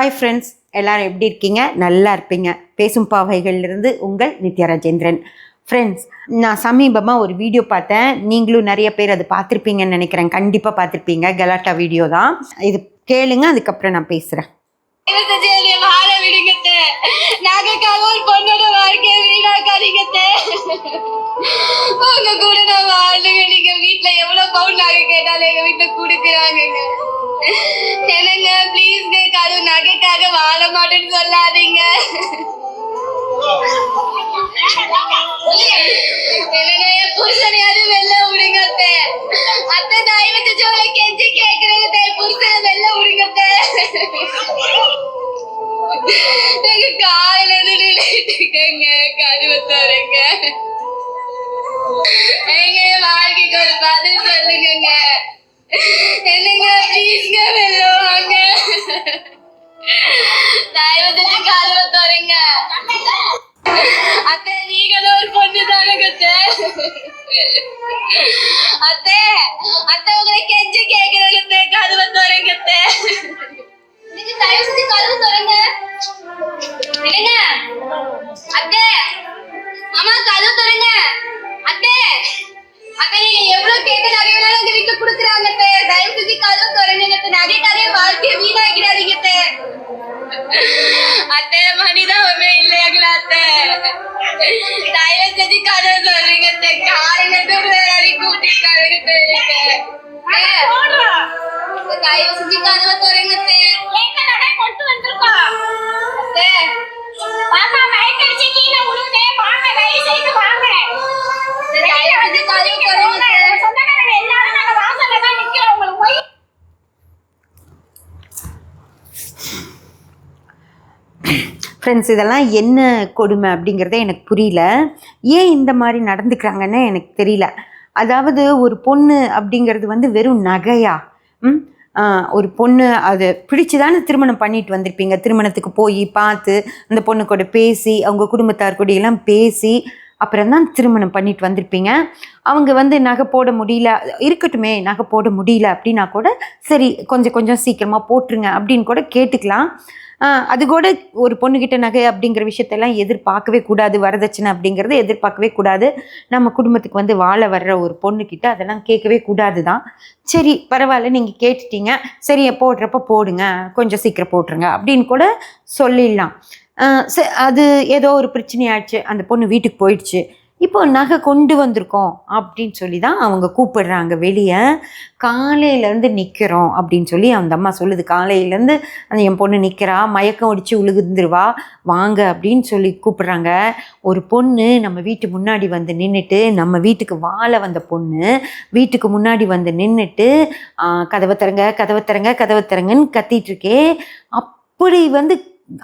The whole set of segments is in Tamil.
ஹாய் ஃப்ரெண்ட்ஸ் எல்லாரும் எப்படி இருக்கீங்க? நல்லா இருப்பீங்க. பேசும் பாவைகளிலிருந்து உங்கள் நித்யா ராஜேந்திரன். ஃப்ரெண்ட்ஸ் நான் சமீபமாக ஒரு வீடியோ பார்த்தேன். நீங்களும் நிறைய பேர் அது பார்த்துருப்பீங்கன்னு நினைக்கிறேன். கண்டிப்பாக பார்த்துருப்பீங்க. கலாட்டா வீடியோ தான். இது கேளுங்க அதுக்கப்புறம் நான் பேசுகிறேன் இருபத்தஞ்சு என்னைய வாழ விடுங்கத்த நகைக்காக ஒரு பொண்ணோட வாழ்க்கைய வீணாக்காதீங்கத்த உங்க கூட நான் வாழுங்க நீங்க வீட்டுல எவ்வளவு பவுன் நகை கேட்டாலும் எங்க வீட்டுல கொடுக்குறாங்கங்க. என்னங்க ப்ளீஸ்ங்க அது நகைக்காக வாழ மாட்டேன்னு சொல்லாதீங்க. காலையில இருந்து நின்னுட்டு இருக்கேங்க கருவை தரங்க எங்க வாழ்க்கைக்கு ஒரு பதில் சொல்லுங்கங்க. என்னங்க ப்ளீஸ்ங்க வெளில வாங்க தயவு செஞ்சு கருவை தரங்க அத்தை நீங்களும் ஒரு பொண்ணு தானங்க அத்தை. அத்தை அத்தை உங்களை கெஞ்சி கேக்குறேங்க அத்தை கதவை தரங்க அத்தை. தயவு செஞ்சு கதவு திறங்க அத்தை காலையில இருந்து ஒரு வேலை தயவு செஞ்சு கதவை திறங்க கொண்டு வந்திருக்கோம் பாப்பா அடிச்சு கீழே வாங்க தயவு செய்து வாங்க தயவு செஞ்சு கதவை அத்தை. சொந்தக்காரங்க எல்லாரும் நாங்க வாசல்ல தான் நிக்கிறோம் உங்களுக்கு போய் ஃப்ரெண்ட்ஸ் இதெல்லாம் என்ன கொடுமை அப்படிங்கிறத எனக்கு புரியல. ஏன் இந்த மாதிரி நடந்துக்கிறாங்கன்னு எனக்கு தெரியல. அதாவது ஒரு பொண்ணு அப்படிங்கிறது வந்து வெறும் நகையா? ம்? ஒரு பொண்ணு அது பிடிச்சி தானே திருமணம் பண்ணிட்டு வந்திருப்பீங்க. திருமணத்துக்கு போய் பார்த்து அந்த பொண்ணு கூட பேசி அவங்க குடும்பத்தார் கூட எல்லாம் பேசி அப்புறம் தான் திருமணம் பண்ணிட்டு வந்திருப்பீங்க. அவங்க வந்து நகை போட முடியல இருக்கட்டுமே நகை போட முடியல அப்படின்னா கூட சரி கொஞ்சம் கொஞ்சம் சீக்கிரமாக போட்டுருங்க அப்படின்னு கூட கேட்டுக்கலாம். அது கூட ஒரு பொண்ணுகிட்ட நகை அப்படிங்கிற விஷயத்தெல்லாம் எதிர்பார்க்கவே கூடாது வரதட்சணை அப்படிங்கிறது எதிர்பார்க்கவே கூடாது. நம்ம குடும்பத்துக்கு வந்து வாழ வர்ற ஒரு பொண்ணுக்கிட்ட அதெல்லாம் கேட்கவே கூடாது தான் சரி பரவாயில்ல நீங்கள் கேட்டுட்டீங்க. சரி போடுறப்ப போடுங்க கொஞ்சம் சீக்கிரம் போட்டுருங்க அப்படின்னு கூட சொல்லிடலாம். அது ஏதோ ஒரு பிரச்சனையாச்சு. அந்த பொண்ணு வீட்டுக்கு போயிடுச்சு. இப்போ நகை கொண்டு வந்திருக்கோம் அப்படின்னு சொல்லி தான் அவங்க கூப்பிடுறாங்க. வெளியே காலையிலேருந்து நிற்கிறோம் அப்படின்னு சொல்லி அந்த அம்மா சொல்லுது. காலையிலேருந்து அந்த என் பொண்ணு நிற்கிறா மயக்கம் அடித்து உழுகுந்துருவா வாங்க அப்படின்னு சொல்லி கூப்பிடுறாங்க. ஒரு பொண்ணு நம்ம வீட்டு முன்னாடி வந்து நின்றுட்டு நம்ம வீட்டுக்கு வாழ வந்த பொண்ணு வீட்டுக்கு முன்னாடி வந்து நின்றுட்டு கதவை திறங்க கதவை திறங்க கதவை திறங்கன்னு கத்திட்டு இருக்கே. அப்படி வந்து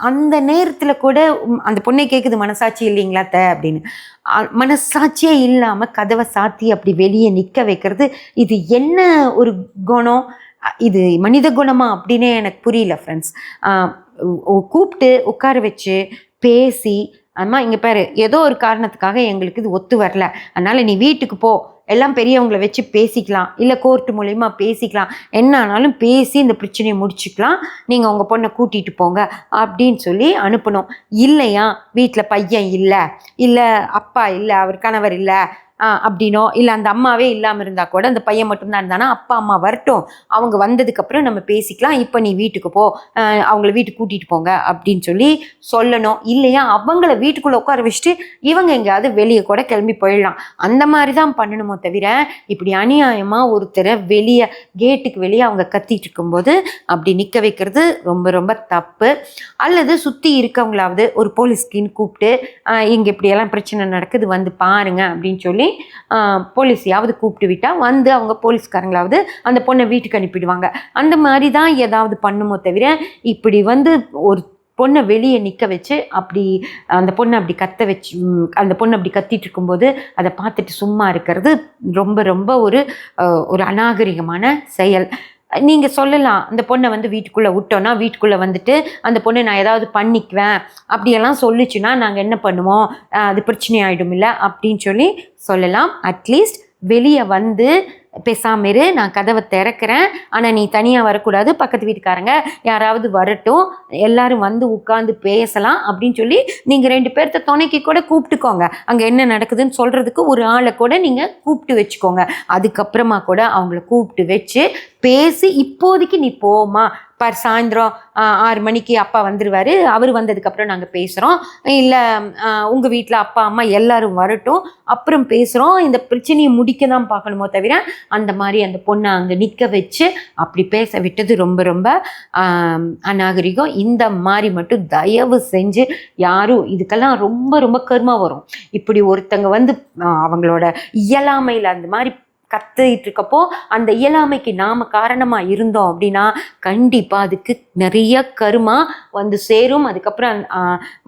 அந்த நேரத்தில் கூட அந்த பொண்ணை கேட்குது மனசாட்சி இல்லைங்களா த அப்படின்னு. மனசாட்சியே இல்லாமல் கதவை சாத்தி அப்படி வெளியே நிற்க வைக்கிறது இது என்ன ஒரு குணம்? இது மனித குணமா அப்படின்னே எனக்கு புரியல ஃப்ரெண்ட்ஸ் கூப்பிட்டு உட்கார வச்சு பேசி அம்மா இங்கே பாரு ஏதோ ஒரு காரணத்துக்காக எங்களுக்கு இது ஒத்து வரல. அதனால் நீ வீட்டுக்கு போ எல்லாம் பெரியவங்களை வச்சு பேசிக்கலாம். இல்லை கோர்ட்டு மூலயமா பேசிக்கலாம். என்ன ஆனாலும் பேசி இந்த பிரச்சனையை முடிச்சுக்கலாம். நீங்கள் உங்கள் பொண்ணை கூட்டிகிட்டு போங்க அப்படின்னு சொல்லி அனுப்பணும். இல்லையா? வீட்டில் பையன் இல்லை. இல்லை அப்பா இல்லை அவர் கணவர் இல்லை. அப்படின்னோ இல்லை அந்த அம்மாவே இல்லாமல் இருந்தால் கூட அந்த பையன் மட்டும்தான் இருந்தானா அப்பா அம்மா வரட்டும். அவங்க வந்ததுக்கப்புறம் நம்ம பேசிக்கலாம். இப்போ நீ வீட்டுக்கு போ. அவங்கள வீட்டுக்கு கூட்டிகிட்டு போங்க அப்படின்னு சொல்லி சொல்லணும். இல்லையா அவங்கள வீட்டுக்குள்ளே உட்கார வச்சுட்டு இவங்க எங்கேயாவது வெளியே கூட கிளம்பி போயிடலாம். அந்த மாதிரி தான் பண்ணணுமோ தவிர இப்படி அநியாயமாக ஒருத்தரை வெளியே கேட்டுக்கு வெளியே அவங்க கத்திட்டு இருக்கும்போது அப்படி நிற்க வைக்கிறது ரொம்ப ரொம்ப தப்பு. அல்லது சுற்றி இருக்கவங்களாவது ஒரு போலீஸ்கின்னு கூப்பிட்டு இங்கே இப்படியெல்லாம் பிரச்சனை நடக்குது வந்து பாருங்க அப்படின்னு சொல்லி ஆஹ் போலீஸையாவது கூப்பிட்டு விட்டால் வந்து அவங்க போலீஸ்காரங்களாவது அந்த பொண்ணை வீட்டுக்கு அனுப்பிடுவாங்க. அந்த மாதிரி தான் ஏதாவது பண்ணுமோ தவிர இப்படி வந்து ஒரு பொண்ணை வெளியே நிற்க வச்சு அப்படி அந்த பொண்ணை அப்படி கத்த வச்சு அந்த பொண்ணு அப்படி கத்திட்டு இருக்கும்போது அதை பார்த்துட்டு சும்மா இருக்கிறது ரொம்ப ரொம்ப ஒரு ஒரு அநாகரிகமான செயல். நீங்கள் சொல்லலாம் அந்த பொண்ணை வந்து வீட்டுக்குள்ளே விட்டோன்னா வீட்டுக்குள்ளே வந்துட்டு அந்த பொண்ணை நான் ஏதாவது பண்ணிக்குவேன் அப்படியெல்லாம் சொல்லுச்சுன்னா நாங்கள் என்ன பண்ணுவோம்? அது பிரச்சனை ஆகிடும் இல்லை அப்படின்னு சொல்லி சொல்லலாம். அட்லீஸ்ட் வெளியே வந்து பேசாமல் இரு நான் கதவை திறக்கிறேன். ஆனால் நீ தனியாக வரக்கூடாது. பக்கத்து வீட்டுக்காரங்க யாராவது வரட்டும். எல்லாரும் வந்து உட்காந்து பேசலாம் அப்படின்னு சொல்லி நீங்கள் ரெண்டு பேர்த்த துணைக்கு கூட கூப்பிட்டுக்கோங்க. அங்கே என்ன நடக்குதுன்னு சொல்கிறதுக்கு ஒரு ஆளை கூட நீங்கள் கூப்பிட்டு வச்சுக்கோங்க. அதுக்கப்புறமா கூட அவங்கள கூப்பிட்டு வச்சு பேசி இப்போதைக்கு நீ போமா பர் சாயந்தரம் ஆறு மணிக்கு அப்பா வந்துடுவார் அவர் வந்ததுக்கப்புறம் நாங்கள் பேசுகிறோம் இல்லை உங்கள் வீட்டில் அப்பா அம்மா எல்லோரும் வரட்டும். அப்புறம் பேசுகிறோம் இந்த பிரச்சனையை முடிக்க தான் பார்க்கணுமோ தவிர அந்த மாதிரி அந்த பொண்ணை அங்கே நிற்க வச்சு அப்படி பேச விட்டது ரொம்ப ரொம்ப அநாகரிகம். இந்த மாதிரி மட்டும் தயவு செஞ்சு யாரும் இதுக்கெல்லாம் ரொம்ப ரொம்ப கருமா வரும். இப்படி ஒருத்தங்க வந்து அவங்களோட இயலாமையில் அந்த மாதிரி கத்திட்டு இருக்கப்போ அந்த இயலாமைக்கு நாம காரணமா இருந்தோம் அப்படின்னா கண்டிப்பா அதுக்கு நிறைய கருமா வந்து சேரும். அதுக்கப்புறம்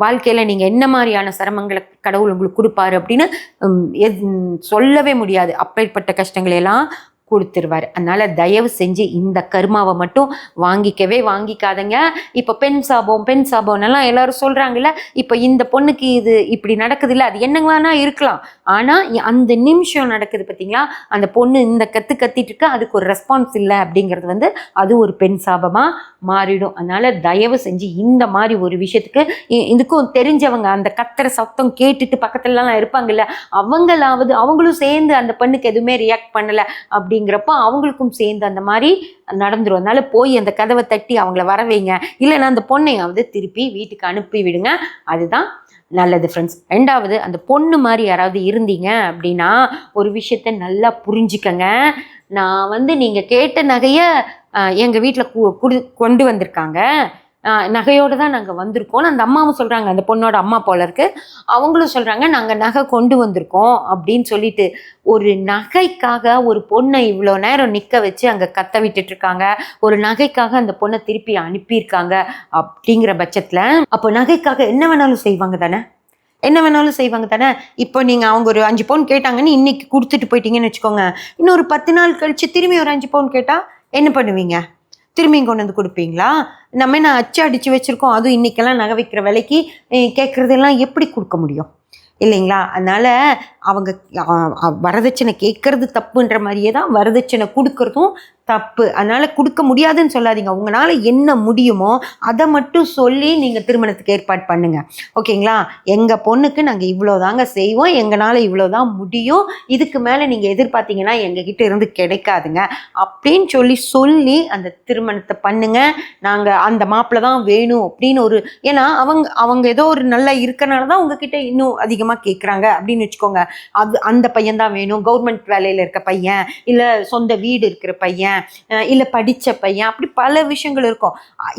வாழ்க்கையில் வாழ்க்கையில நீங்க என்ன மாதிரியான சிரமங்களை கடவுள் உங்களுக்கு கொடுப்பாரு அப்படின்னு சொல்லவே முடியாது. அப்பேற்பட்ட கஷ்டங்களை எல்லாம் கொடுத்துருவார். அதனால தயவு செஞ்சு இந்த கருமாவை மட்டும் வாங்கிக்கவே வாங்கிக்காதங்க. இப்போ பெண் சாபம் பெண் சாபம்னெல்லாம் எல்லாரும் சொல்றாங்கல்ல இப்போ இந்த பொண்ணுக்கு இது இப்படி நடக்குதுல்ல அது என்னங்களானா இருக்கலாம். ஆனால் அந்த நிமிஷம் நடக்குது பார்த்தீங்களா அந்த பொண்ணு இந்த கத்து கத்திட்டு இருக்கு அதுக்கு ஒரு ரெஸ்பான்ஸ் இல்லை அப்படிங்கிறது வந்து அது ஒரு பெண் சாபமாக மாறிடும். அதனால தயவு செஞ்சு இந்த மாதிரி ஒரு விஷயத்துக்கு இ- இதுக்கும் தெரிஞ்சவங்க அந்த கத்துற சத்தம் கேட்டுட்டு பக்கத்துலலாம் இருப்பாங்கல்ல அவங்களாவது அவங்களும் சேர்ந்து அந்த பெண்ணுக்கு எதுவுமே ரியாக்ட் பண்ணல அப்படிங்கிறப்போ அவங்களுக்கும் சேர்ந்து அந்த மாதிரி நடந்துரும். அதனால போய் அந்த கதவை தட்டி அவங்கள வர வைங்க. இல்லைன்னா அந்த பொண்ணையாவது திருப்பி வீட்டுக்கு அனுப்பி விடுங்க. அதுதான் நல்லது ஃப்ரெண்ட்ஸ் ரெண்டாவது அந்த பொண்ணு மாதிரி யாராவது இருந்தீங்க அப்படின்னா ஒரு விஷயத்த நல்லா புரிஞ்சுக்கங்க. நான் வந்து நீங்கள் கேட்ட நகையை எங்கள் வீட்டில் குடு கொண்டு வந்திருக்காங்க. நகையோடு தான் நாங்கள் வந்திருக்கோம் அந்த அம்மாவும் சொல்கிறாங்க அந்த பொண்ணோட அம்மா போல இருக்கு. அவங்களும் சொல்கிறாங்க நாங்கள் நகை கொண்டு வந்திருக்கோம் அப்படின்னு சொல்லிட்டு ஒரு நகைக்காக ஒரு பொண்ணை இவ்வளோ நேரம் நிற்க வச்சு அங்கே கத்த விட்டுட்டு இருக்காங்க. ஒரு நகைக்காக அந்த பொண்ணை திருப்பி அனுப்பியிருக்காங்க அப்படிங்கிற பட்சத்தில் அப்போ நகைக்காக என்ன வேணாலும் செய்வாங்க தானே? என்ன வேணாலும் செய்வாங்க தானே? இப்போ நீங்கள் அவங்க ஒரு அஞ்சு பவுன் கேட்டாங்கன்னு இன்னைக்கு கொடுத்துட்டு போயிட்டீங்கன்னு வச்சுக்கோங்க. இன்னொரு பத்து நாள் கழித்து திரும்பி ஒரு அஞ்சு பவுன் கேட்டால் என்ன பண்ணுவீங்க? திரும்பியும் கொண்டு வந்து கொடுப்பீங்களா? நம்ம நான் அச்சு அடித்து வச்சுருக்கோம் அதுவும் இன்றைக்கெல்லாம் நகை வைக்கிற விலைக்கு கேட்குறதெல்லாம் எப்படி கொடுக்க முடியும்? இல்லைங்களா? அதனால் அவங்க அஹ், வரதட்சணை கேட்கறது தப்புன்ற மாதிரியே தான் வரதட்சணை கொடுக்கறதும் தப்பு. அதனால் கொடுக்க முடியாதுன்னு சொல்லாதீங்க. உங்களால் என்ன முடியுமோ அதை மட்டும் சொல்லி நீங்கள் திருமணத்துக்கு ஏற்பாடு பண்ணுங்கள் ஓகேங்களா? எங்கள் பொண்ணுக்கு நாங்கள் இவ்வளோ தாங்க செய்வோம். எங்களால் இவ்வளோ தான் முடியும். இதுக்கு மேலே நீங்கள் எதிர்பார்த்தீங்கன்னா எங்ககிட்ட இருந்து கிடைக்காதுங்க. அப்படின்னு சொல்லி சொல்லி அந்த திருமணத்தை பண்ணுங்கள் நாங்கள் அந்த மாப்பிள்ளை தான் வேணும் அப்படின்னு ஒரு ஏன்னா அவங்க அவங்க ஏதோ ஒரு நல்லா இருக்கனால தான் உங்ககிட்ட இன்னும் அதிகமாக கேட்குறாங்க அப்படின்னு வச்சுக்கோங்க. அது அந்த பையன் தான் வேணும். கவர்மெண்ட் வேலையில் இருக்க பையன் இல்லை சொந்த வீடு இருக்கிற பையன் இல்லை படித்த பையன் அப்படி பல விஷயங்கள் இருக்கும்.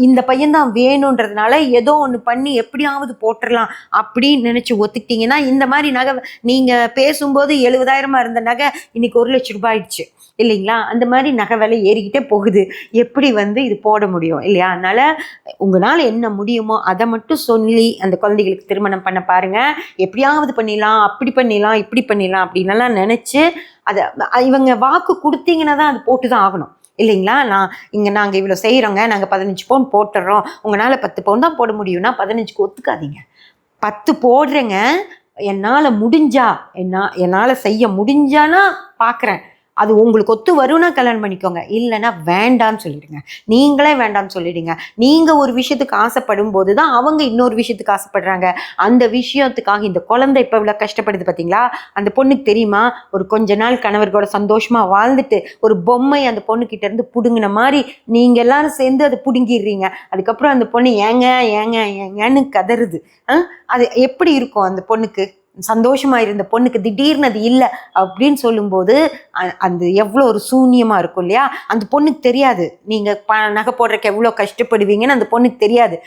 இந்த பையன் தான் வேணுன்றதுனால ஏதோ ஒன்று பண்ணி எப்படியாவது போட்டுடலாம் அப்படின்னு நினச்சி ஒத்துக்கிட்டீங்கன்னா இந்த மாதிரி நகை நீங்கள் பேசும்போது எழுபதாயிரமா இருந்த நகை இன்னைக்கு ஒரு லட்ச ரூபாய் ஆயிடுச்சு இல்லைங்களா? அந்த மாதிரி நகை விலை ஏறிக்கிட்டே போகுது. எப்படி வந்து இது போட முடியும் இல்லையா? அதனால் உங்களால் என்ன முடியுமோ அதை மட்டும் சொல்லி அந்த குழந்தைகளுக்கு திருமணம் பண்ண பாருங்கள் எப்படியாவது பண்ணிடலாம் அப்படி பண்ணிடலாம் இப்படி பண்ணிடலாம் அப்படின்லாம் நினச்சி அதை இவங்க வாக்கு கொடுத்தீங்கன்னா தான் அது போட்டு தான் ஆகணும். இல்லைங்களா? நான் இங்கே நாங்கள் இவ்வளோ செய்கிறோங்க நாங்கள் பதினஞ்சு பவுன் போட்டுடுறோம் உங்களால் பத்து பவுன் தான் போட முடியும்னா பதினஞ்சுக்கு ஒத்துக்காதீங்க. பத்து போடுறேங்க என்னால் முடிஞ்சா என்ன என்னால் செய்ய முடிஞ்சானா பார்க்குறேன் அது உங்களுக்கு ஒத்து வரும்னா கல்யாணம் பண்ணிக்கோங்க. இல்லைன்னா வேண்டாம்னு சொல்லிடுங்க. நீங்களே வேண்டாம்னு சொல்லிடுங்க. நீங்கள் ஒரு விஷயத்துக்கு ஆசைப்படும் போது தான் அவங்க இன்னொரு விஷயத்துக்கு ஆசைப்படுறாங்க. அந்த விஷயத்துக்காக இந்த குழந்தை இப்போ இவ்வளோ கஷ்டப்படுது பார்த்தீங்களா அந்த பொண்ணுக்கு தெரியுமா? ஒரு கொஞ்ச நாள் கணவர்களோட சந்தோஷமாக வாழ்ந்துட்டு ஒரு பொம்மை அந்த பொண்ணுக்கிட்ட இருந்து பிடுங்கின மாதிரி நீங்கள் எல்லாரும் சேர்ந்து அதை பிடுங்கிடுறீங்க. அதுக்கப்புறம் அந்த பொண்ணு ஏங்க ஏங்க ஏங்கன்னு கதறுது. அது எப்படி இருக்கும் அந்த பொண்ணுக்கு? சந்தோஷமா இருந்த பொண்ணுக்கு திடீர்னு அது இல்லை அப்படின்னு சொல்லும்போது அந்த எவ்வளோ ஒரு சூன்யமாக இருக்கும் இல்லையா? அந்த பொண்ணுக்கு தெரியாது. நீங்கள் ப நகை போடுறக்கு எவ்வளோ கஷ்டப்படுவீங்கன்னு அந்த பொண்ணுக்கு தெரியாது.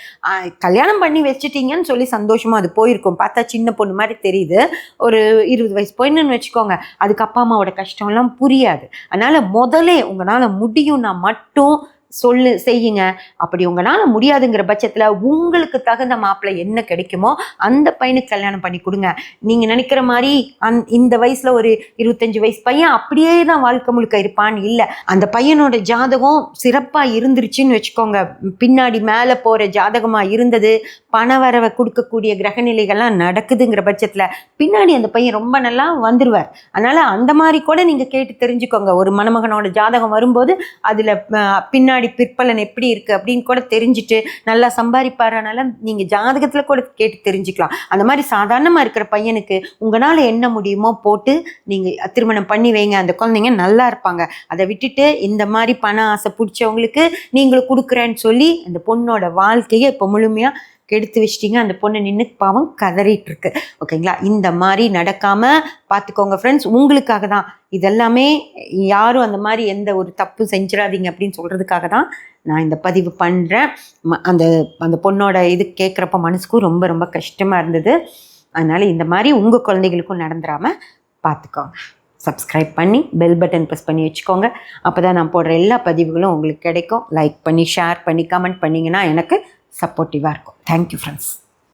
கல்யாணம் பண்ணி வச்சுட்டீங்கன்னு சொல்லி சந்தோஷமா அது போயிருக்கும். பார்த்தா சின்ன பொண்ணு மாதிரி தெரியுது. ஒரு இருபது வயசு பொண்ணுன்னு வச்சுக்கோங்க. அதுக்கு அப்பா அம்மாவோட கஷ்டம்லாம் புரியாது. அதனால முதல்ல உங்களால் முடியும்னா மட்டும் சொல்லு செய்யுங்க. அப்படி உங்களால் முடியாதுங்கிற பட்சத்தில் உங்களுக்கு தகுந்த மாப்பிள்ளை என்ன கிடைக்குமோ அந்த பையனுக்கு கல்யாணம் பண்ணி கொடுங்க. நீங்கள் நினைக்கிற மாதிரி அந் இந்த வயசில் ஒரு இருபத்தஞ்சு வயசு பையன் அப்படியே தான் வாழ்க்கை முழுக்க இருப்பான்னு இல்லை. அந்த பையனோட ஜாதகம் சிறப்பாக இருந்துருச்சுன்னு வச்சுக்கோங்க. பின்னாடி மேலே போகிற ஜாதகமாக இருந்தது பணவரவை கொடுக்கக்கூடிய கிரகநிலைகள்லாம் நடக்குதுங்கிற பட்சத்தில் பின்னாடி அந்த பையன் ரொம்ப நல்லா வந்துடுவார் அதனால் அந்த மாதிரி கூட நீங்கள் கேட்டு தெரிஞ்சுக்கோங்க. ஒரு மணமகனோட ஜாதகம் வரும்போது அதில் பின்னாடி பிற்பலன் எப்படி இருக்குது அப்படின்னு கூட தெரிஞ்சுட்டு நல்லா சம்பாதிப்பாரனால நீங்கள் ஜாதகத்தில் கூட கேட்டு தெரிஞ்சுக்கலாம். அந்த மாதிரி சாதாரணமாக இருக்கிற பையனுக்கு உங்களால் என்ன முடியுமோ போட்டு நீங்கள் திருமணம் பண்ணி வைங்க. அந்த குழந்தைங்க நல்லா இருப்பாங்க. அதை விட்டுட்டு இந்த மாதிரி பண ஆசை பிடிச்சவங்களுக்கு நீங்களும் கொடுக்குறேன்னு சொல்லி அந்த பொண்ணோட வாழ்க்கையை இப்போ முழுமையாக கெடுத்து வச்சிட்டிங்க. அந்த பொண்ணு நின்று பாவம் கதறிட்டு இருக்கு ஓகேங்களா? இந்த மாதிரி நடக்காம பார்த்துக்கோங்க ஃப்ரெண்ட்ஸ் உங்களுக்காக தான். இதெல்லாமே யாரும் அந்த மாதிரி எந்த ஒரு தப்பு செஞ்சிடாதீங்க அப்படின்னு சொல்கிறதுக்காக தான் நான் இந்த பதிவு பண்ணுறேன் அந்த அந்த பொண்ணோட இது கேட்குறப்ப மனசுக்கும் ரொம்ப ரொம்ப கஷ்டமாக இருந்தது. அதனால் இந்த மாதிரி உங்கள் குழந்தைகளுக்கும் நடந்துடாமல் பார்த்துக்கோங்க சப்ஸ்கிரைப் பண்ணி பெல் பட்டன் ப்ரெஸ் பண்ணி வச்சுக்கோங்க. அப்போ தான் நான் போடுற எல்லா பதிவுகளும் உங்களுக்கு கிடைக்கும். லைக் பண்ணி ஷேர் பண்ணி கமெண்ட் பண்ணிங்கன்னா எனக்கு சப்போர்ட்டிவாக இருக்கும் தேங்க்யூ ஃப்ரெண்ட்ஸ்